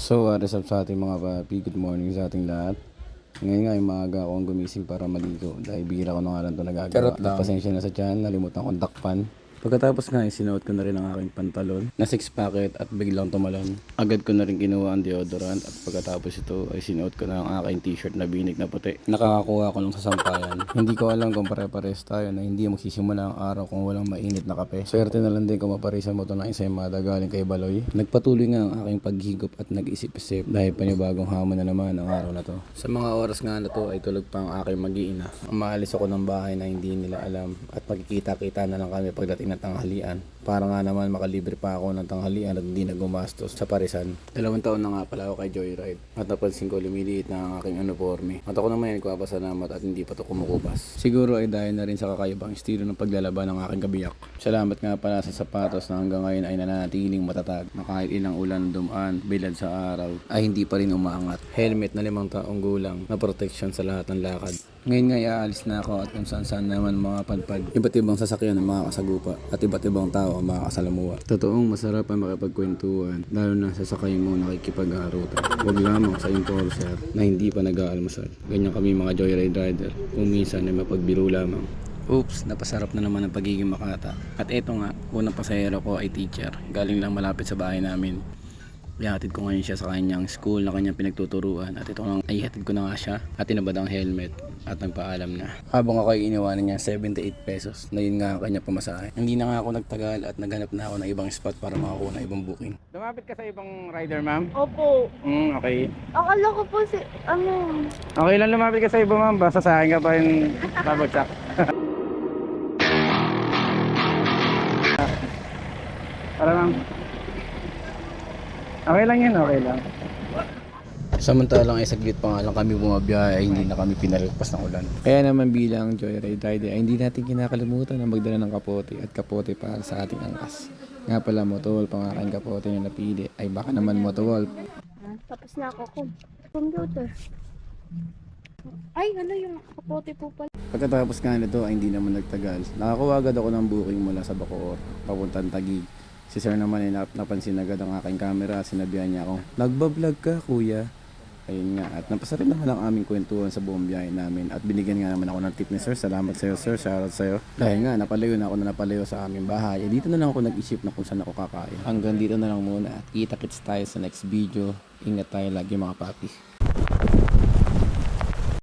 So, what is up sa ating mga papi? Good morning sa ating lahat. Ngayon nga, ay maaga akong gumising para maligo dahil bihira ko na nga lang ito nagagawa. Pasensya na sa tiyan, nalimutan kong takpan. Pagkatapos nga, ay sinuot ko na rin ang aking pantalon na six packet at biglang tumalon. Agad ko na rin kinuha ang deodorant at pagkatapos ito ay sinuot ko na ang aking t-shirt na binig na puti. Nakakakuha ko lang sa sampayan. hindi ko alam kung pare-pares tayo na hindi magsisimula ang araw kung walang mainit na kape. Swerte na lang din kung maparisan mo ito ng ensaymada galing kay Baloy. Nagpatuloy nga ang aking paghigop at nag-isip-isip dahil panibagong hamon na naman ang araw na to. Sa mga oras nga na to ay tulog pa ang aking mag-iina. Umaalis ako ng bahay na hindi nila alam at magkikita-kita na lang kami pagdating ng tanghalian. Para nga naman makalibre pa ako ng tanghalian at hindi na gumastos sa parisan. Dalawang taon na nga pala ako kay Joyride at napansin ko lumiliit na ang aking uniforme. At ako naman nagpapasalamat at hindi pa to kumukupas. Siguro ay dahil na rin sa kakaibang estilo ng paglalaban ng aking kabiyak. Salamat nga pala sa sapatos na hanggang ngayon ay nananatiling matatag na kahit ilang ulan dumaan bilad sa araw ay hindi pa rin umaangat. Helmet na limang taong gulang na protection sa lahat ng lakad. Ngayon nga aalis na ako at kung saan saan naman mga padpad. Iba't ibang sasakyan ng mga kasagupa at iba't ibang tao ang mga kasalamuha. Totoong masarap ang makipagkwentuhan lalo na sa sakay mo nakikipag-aarutan. Huwag lamang sa enforcer na hindi pa nag-aalmusal. Ganyan kami mga joyride rider kung minsan ay mapagbiro lamang. Oops, napasarap na naman ang pagiging makata. At eto nga, unang pasahero ko ay teacher. Galing lang malapit sa bahay namin. Ihatid ko ngayon siya sa kanyang school na kanyang pinagtuturuan at ito lang ay ihatid ko na nga siya at tinabad ang helmet at nagpaalam na. Habang ako ay iniwanan niya 78 pesos na yun nga ang kanya pamasahe. Hindi na nga ako nagtagal at naghanap na ako ng ibang spot para makakuha ng ibang booking. Lumapit ka sa ibang rider ma'am? Opo. Mm, okay. Akala ko po si, ano, Okay lang lumapit ka sa iba ma'am. Basta sa akin ka pa yung babagsak. Para lang. Okay lang yun, okay lang. Samantalang ay saglit pa nga lang kami bumabiyahe ay hindi na kami pinalagpas ng ulan. Kaya naman bilang joyride rider ay hindi natin kinakalimutan na magdala ng kapote at kapote para sa ating angkas. Nga pala motowol pang aking kapote na napili ay baka naman motowol. tapos na ako ko. Computer. Ay, ano yung kapote po pala? Pagkatapos nga nito ay hindi naman nagtagal. Nakakuha agad ako ng booking mula sa Bacoor, papuntang Taguig. Si sir naman ay nap- napansin agad ang aking camera. Sinabihan niya akong, nagbablog ka kuya. Ayun nga, at napasarap naman ang aming kwentuhan sa buong biyahe namin at binigyan nga naman ako ng tip ni sir. Salamat sa'yo sir, shoutout sa'yo. Dahil nga, napalayo na ako na napalayo sa aming bahay. Eh, dito na lang ako nag-isip na kung saan ako kakain. Hanggang dito na lang muna at kita-kits tayo sa next video. Ingat tayo lagi mga papi.